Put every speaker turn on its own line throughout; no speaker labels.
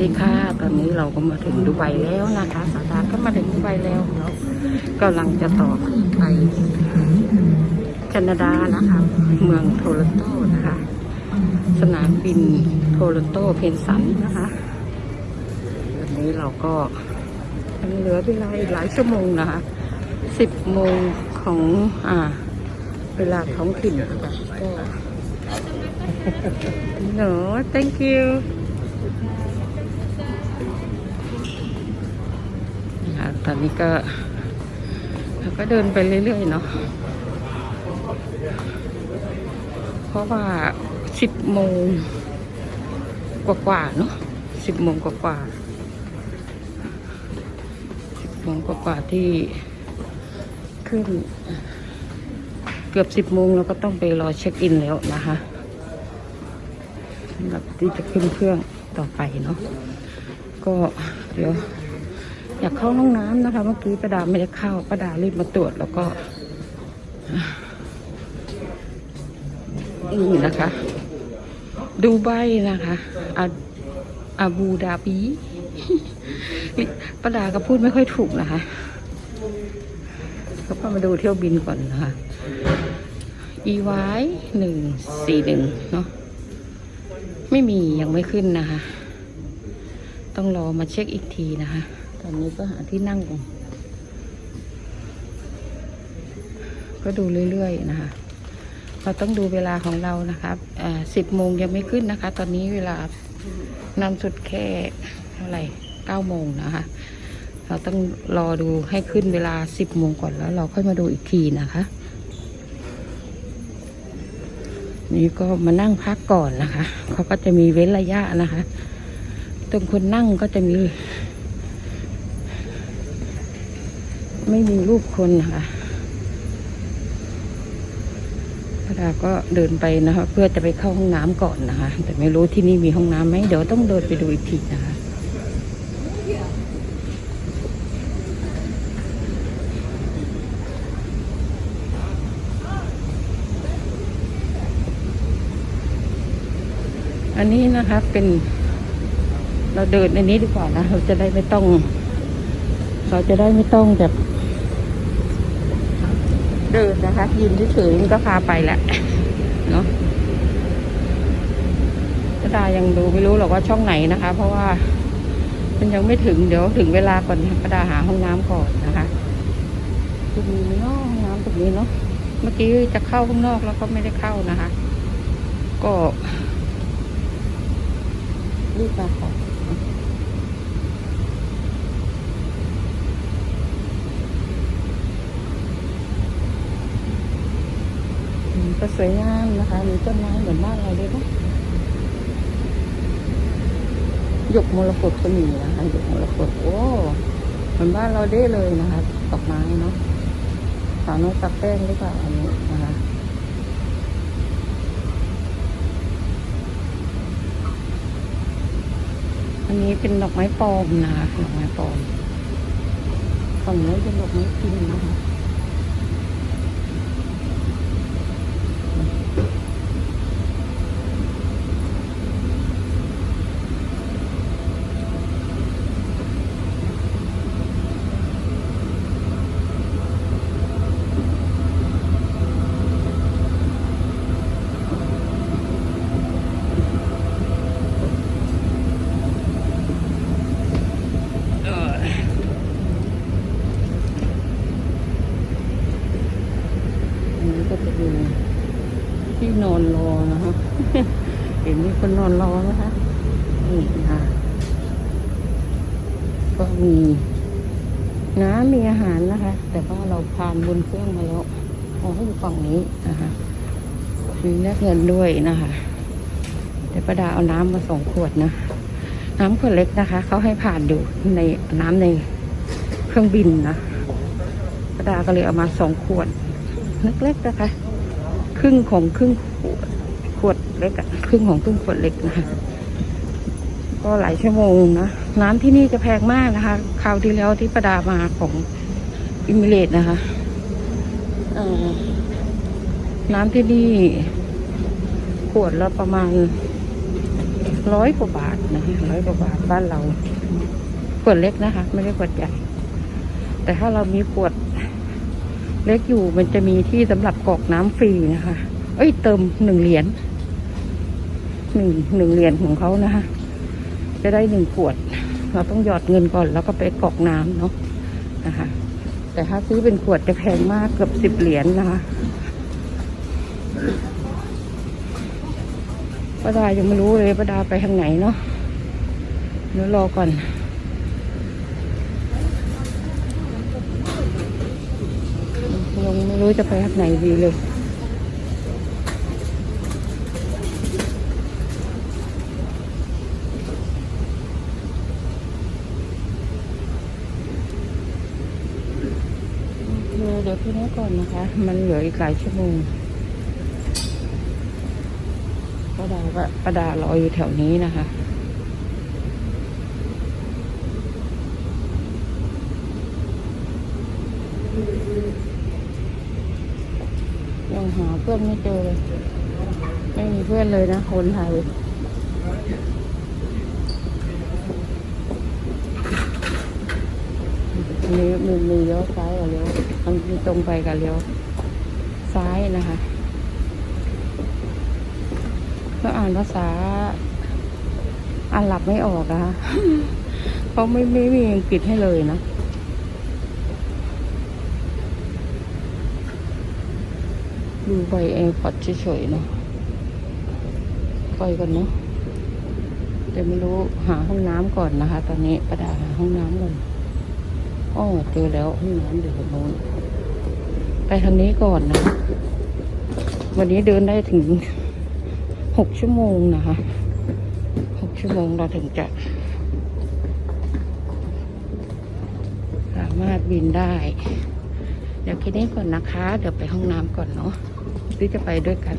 ดีค่ะ ตอนนี้เราก็มาถึงดูไบแล้วนะคะสาดาก็มาถึงดูไบแล้วแล้วกำลังจะต่อไปแคนาดานะคะ เมืองโทรอนโตนะคะ สนามบินโทรอนโตเพนสันนะคะวันนี้เราก็ยังเหลือเวลาอีกหลายชั่วโมงนะคะสิบโมงของอ่า เวลาท้องถิ่นนะคะก็ no thank you ตอนนี้ก็เราก็เดินไปเรื่อยๆเนาะเพราะว่าสิบโมงกว่าๆเนาะสิบโมงกว่าๆสิบโมงกว่าๆที่ขึ้น เกือบสิบโมงเราก็ต้องไปรอเช็คอินแล้วนะคะสำหรับที่จะขึ้นเครื่องต่อไปเนาะก็เดี๋ยว อยากเข้าห้องน้ำนะคะ เมื่อกี้ประดาไม่ได้เข้าประดารีบมาตรวจแล้วก็นี่นะคะ ดูไบนะคะอาอาบูดาบีประดาก็พูดไม่ค่อยถูกนะคะก็มาดูเที่ยวบินก่อนนะคะ EY หนึ่งสี่หนึ่งเนาะไม่มียังไม่ขึ้นนะคะ ต้องรอมาเช็คอีกทีนะคะ ตอนนี้ก็หาที่นั่งก่อนก็ดูเรื่อยๆนะคะ เราต้องดูเวลาของเรานะคะสิบโมงยังไม่ขึ้นนะคะ ตอนนี้เวลานำสุดแค่เท่าไหร่เก้าโมงนะคะ เราต้องรอดูให้ขึ้นเวลาสิบโมงก่อนแล้ว เราค่อยมาดูอีกทีนะคะ นี่ก็มานั่งพักก่อนนะคะ เขาก็จะมีเว้นระยะนะคะ ตรงคนนั่งก็จะมี ไม่มีรูปคนนะคะพระดาก็เดินไปนะคะ เพื่อจะไปเข้าห้องน้ำก่อนนะคะ แต่ไม่รู้ที่นี่มีห้องน้ำไหมเดี๋ยวต้องเดินไปดูอีกทีนะคะอันนี้นะคะเป็นเราเดินในนี้ดีกว่านะเราจะได้ไม่ต้อง เราจะได้ไม่ต้องแบบ เดินนะคะ ยืนเฉยๆมันก็พาไปแหละเนาะก็ดายังดูไม่รู้หรอกว่าช่องไหนนะคะ เพราะว่ามันยังไม่ถึงเดี๋ยวถึงเวลาก่อนก็ดาหาห้องน้ำก่อนนะคะจะมีไหมเนาะห้องน้ำตรงนี้เนาะเมื่อกี้จะเข้าข้างนอกแล้วก็ไม่ได้เข้านะคะ ก็รีบมาค่ะอืม ก็สวยงามนะคะ มีต้นไม้เหมือนบ้านเราเลยนะหยกมรกตก็มีนะคะหยกมรกตโอ้เหมือนบ้านเราได้เลยนะคะดอกไม้เนาะสาวน้อยตักแป้งหรือเปล่าอันนี้นะคะอันนี้เป็นดอกไม้ปลอมนะคะดอกไม้ปลอมฝั่งนี้เป็นดอกไม้พิมพ์นะคะเอออันนี้ก็จะเป็นที่นอนรอนะคะ เห็นมีคนนอนรอนะคะ นี่นะคะ ก็มีน้ำมีอาหารนะคะ แต่ว่าเราผ่านบนเครื่องมาแล้วเอาให้อยู่ฝั่งนี้นะคะมีแลกเงินด้วยนะคะเดี๋ยวประดาเอาน้ำมาสองขวดนะ น้ำขวดเล็กนะคะ เขาให้ผ่านอยู่ในน้ำในเครื่องบินนะประดาก็เลยเอามาสองขวดเล็กๆนะคะ ครึ่งของครึ่งขวดขวดเล็กอะครึ่งของครึ่งขวดเล็กนะคะ ก็หลายชั่วโมงนะ น้ำที่นี่จะแพงมากนะคะคราวที่แล้วที่ประดามาของอิมิเรตนะคะน้ำที่นี่ขวดละประมาณร้อยกว่าบาทนะร้อยกว่าบาทบ้านเราขวดเล็กนะคะ ไม่ได้ขวดใหญ่ แต่ถ้าเรามีขวดเล็กอยู่มันจะมีที่สำหรับกรอกน้ำฟรีนะคะ เอ้ยเติมหนึ่งเหรียญหนึ่งหนึ่งเหรียญของเขานะคะ จะได้หนึ่งขวด เราต้องหยอดเงินก่อนแล้วก็ไปกรอกน้ำเนาะนะคะ แต่ถ้าซื้อเป็นขวดจะแพงมากเกือบสิบเหรียญนะคะป้าดายังไม่รู้เลยป้าดาไปทางไหนเนาะเดี๋ยวรอก่อนยังไม่รู้จะไปทางไหนดีเลย เดี๋ยวเดี๋ยวพี่นี้ก่อนนะคะ มันเหลืออีกหลายชั่วโมงป้าดาป้าดารออยู่แถวนี้นะคะยังหาเพื่อนไม่เจอเลย ไม่มีเพื่อนเลยนะคนไทย มีมีมีเลี้ยวซ้ายกับเลี้ยวมันมีตรงไปกับเลี้ยวซ้ายนะคะก็อ่านภาษาอ่านหลับไม่ออกนะคะเพราะไม่ไม่มีอังกฤษให้เลยนะดูไปแอร์พอร์ตเฉยๆเนาะไปกันเนาะแต่ไม่รู้หาห้องน้ำก่อนนะคะ ตอนนี้ประดาหาห้องน้ำก่อน อ๋อเจอแล้วห้องน้ำอยู่ตรงโน้นไปทางนี้ก่อนนะ วันนี้เดินได้ถึงหกชั่วโมงนะคะหกชั่วโมงเราถึงจะ สามารถบินได้ เดี๋ยวคิดนี้ก่อนนะคะ เดี๋ยวไปห้องน้ำก่อนเนาะหรือจะไปด้วยกัน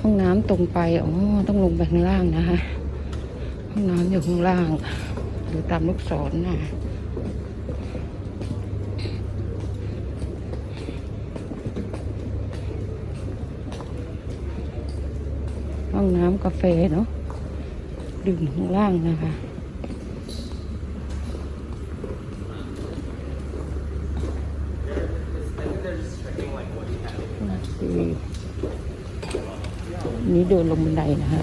ห้องน้ำตรงไปอ๋อต้องลงไปข้างล่างนะคะห้องน้ำอยู่ข้างล่างหรือตามลูกศรนะห้ องน้ำกาแฟเนาะดื่มข้างล่างนะคะนี่เดินลงบันไดนะฮะ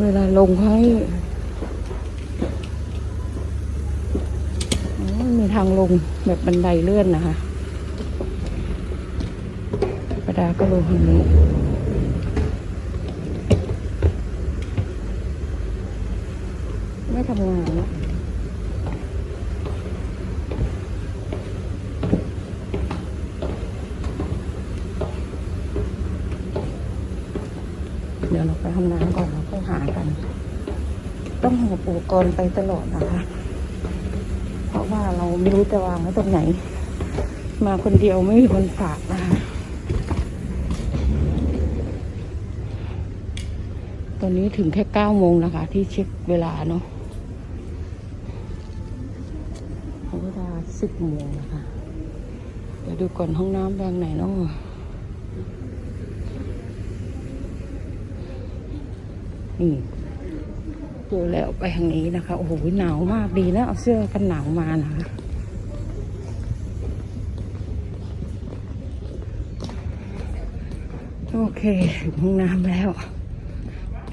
เวลาลงให้มีทางลงแบบบันไดเลื่อนนะคะาก็ลงทางนี้ไม่ทำงานแล้วเดี๋ยวเราไปห้องน้ำก่อนแล้วก็หากัน ต้องหอบอุปกรณ์ไปตลอดนะคะ เพราะว่าเราไม่รู้จะวางไว้ตรงไหน มาคนเดียวไม่มีคนฝากนะคะ อนนี้ถึงแค่เก้าโมงนะคะ ที่เช็คเวลาเนาะเวลาสิบโมงนะคะ เดี๋ยวดูก่อนห้องน้ำแบงไหนเนาะนี่เจอแล้วไปทางนี้นะคะ โอ้โหหนาวมากดีนะเอาเสื้อกันหนาวมานะคะโอเคถึงห้องน้ำแล้ว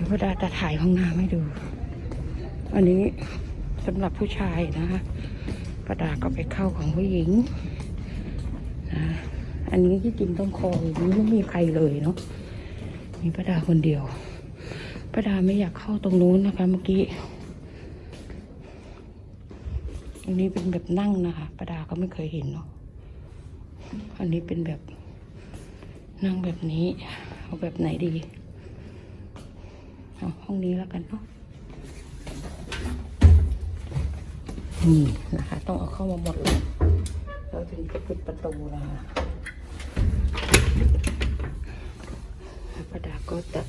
ดี๋ยวพระดาจะถ่ายห้องน้ำให้ดู อันนี้สำหรับผู้ชายนะคะประดาก็ไปเข้าของผู้หญิงนะอันนี้ที่จริงต้องคอยนี้ไม่มีใครเลยเนาะมีประดาคนเดียวประดาไม่อยากเข้าตรงนู้นนะคะเมื่อกี้อันนี้เป็นแบบนั่งนะคะประดาก็ไม่เคยเห็นเนาะ อันนี้เป็นแบบนั่งแบบนี้ เอาแบบไหนดี ห้องนี้แล้วกันเนาะนี่นะคะ ต้องเอาเข้ามาหมดเลยเราถึงจะปิดประตูนะคะประดาก็จะ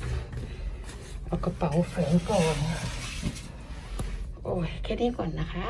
เอากระเป๋าแฝงก่อน โอ้ยแค่นี้ก่อนนะคะ